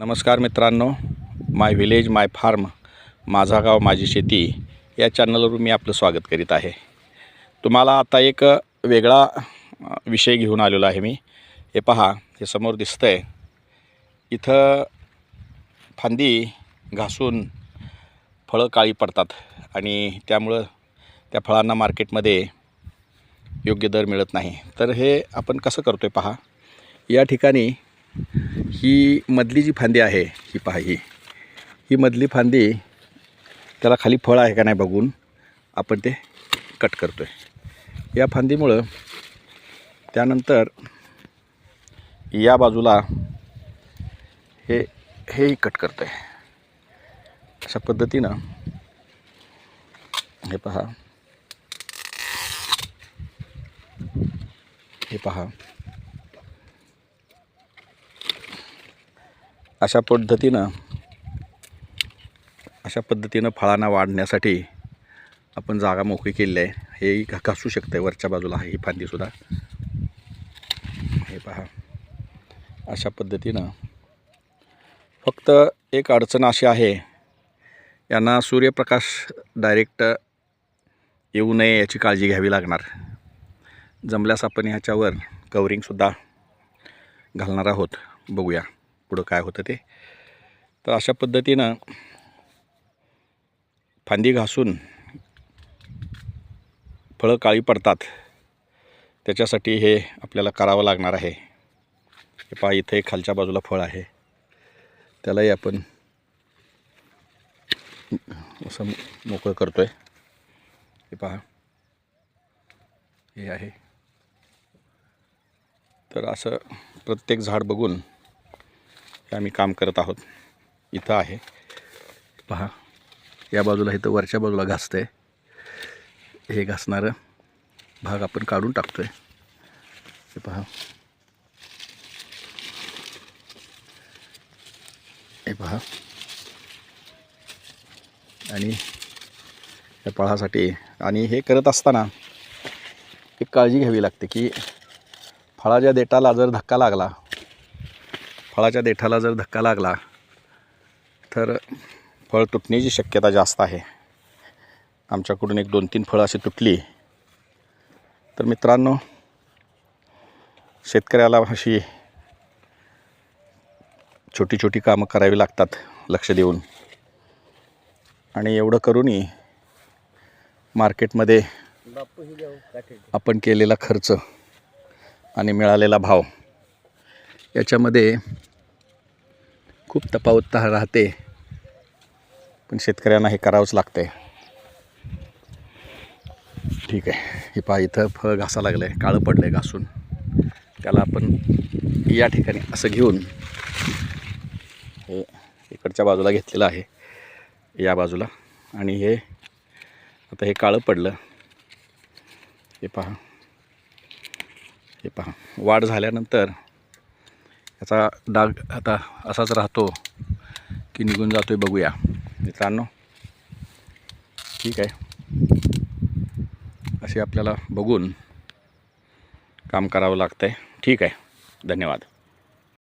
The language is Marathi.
नमस्कार मित्रांनो माय विलेज माय फार्म माझा गाव माझी शेती या चॅनलवर मी आपलं स्वागत करीत आहे. तुम्हाला आता एक वेगळा विषय घेऊन आलेलो आहे मी. हे पहा हे समोर दिसतं आहे इथं फांदी घासून फळं काळी पडतात आणि त्यामुळं त्या फळांना मार्केटमध्ये योग्य दर मिळत नाही. तर हे आपण कसं करतो आहे पहा? या ठिकाणी ही मधली जी फांदी आहे ही पहा ही. ही मधली फांदी त्याला खाली फळ आहे का नाही बघून आपण ते कट करतो आहे या फांदीमुळं त्यानंतर या बाजूला हे हेही कट करतो आहे अशा पद्धतीनं हे पहा. हे पहा. अशा पद्धतीनं अशा पद्धतीनं फळांना वाढण्यासाठी आपण जागा मोकळी केलेली आहे. हे घासू शकतं वरच्या बाजूला. आहे ही फांदीसुद्धा हे पहा. अशा पद्धतीनं. फक्त एक अडचण अशी आहे यांना सूर्यप्रकाश डायरेक्ट येऊ नये याची काळजी घ्यावी लागणार. जमल्यास आपण ह्याच्यावर कवरिंगसुद्धा घालणार आहोत. बघूया. पुढं काय होतं ते. तर अशा पद्धतीनं फांदी घासून फळं काळी पडतात. त्याच्यासाठी हे आपल्याला करावं लागणार आहे. हे पहा इथे खालच्या बाजूला फळ आहे. त्यालाही आपण असं मोकळं करतो आहे हे पहा. हे आहे. तर असं प्रत्येक झाड बघून आम्ही काम करत आहोत. इथं आहे. पहा या बाजूला इथं वरच्या बाजूला घासतं आहे हे घासणारं भाग आपण काढून टाकतो आहे हे पहा. हे पहा. आणि या फळासाठी आणि हे करत असताना एक काळजी घ्यावी लागते की फळाच्या देटाला जर धक्का लागला फळाच्या देठाला जर धक्का लागला तर फळ तुटण्याची शक्यता जास्त आहे. आमच्याकडून एक दोन तीन फळं अशी तुटली. तर मित्रांनो शेतकऱ्याला अशी छोटी छोटी कामं करावी लागतात लक्ष देऊन. आणि एवढं करूनही मार्केटमध्ये आपण केलेला खर्च आणि मिळालेला भाव याच्यामध्ये खूप तफावत राहते. पण शेतकऱ्यांना हे करावंच लागतं. आहे ठीक आहे. हे पहा इथं फळ घासा लागलं आहे काळं पडलं आहे घासून. त्याला आपण या ठिकाणी असं घेऊन हे इकडच्या बाजूला घेतलेलं आहे. या बाजूला. आणि हे आता हे काळं पडलं. हे पहा. हे पहा. वाढ झाल्यानंतर याचा डाग आता असाच राहतो की निघून जातो आहे बघूया. मित्रांनो ठीक आहे. असे आपल्याला बघून काम करावं लागतं आहे ठीक आहे. धन्यवाद.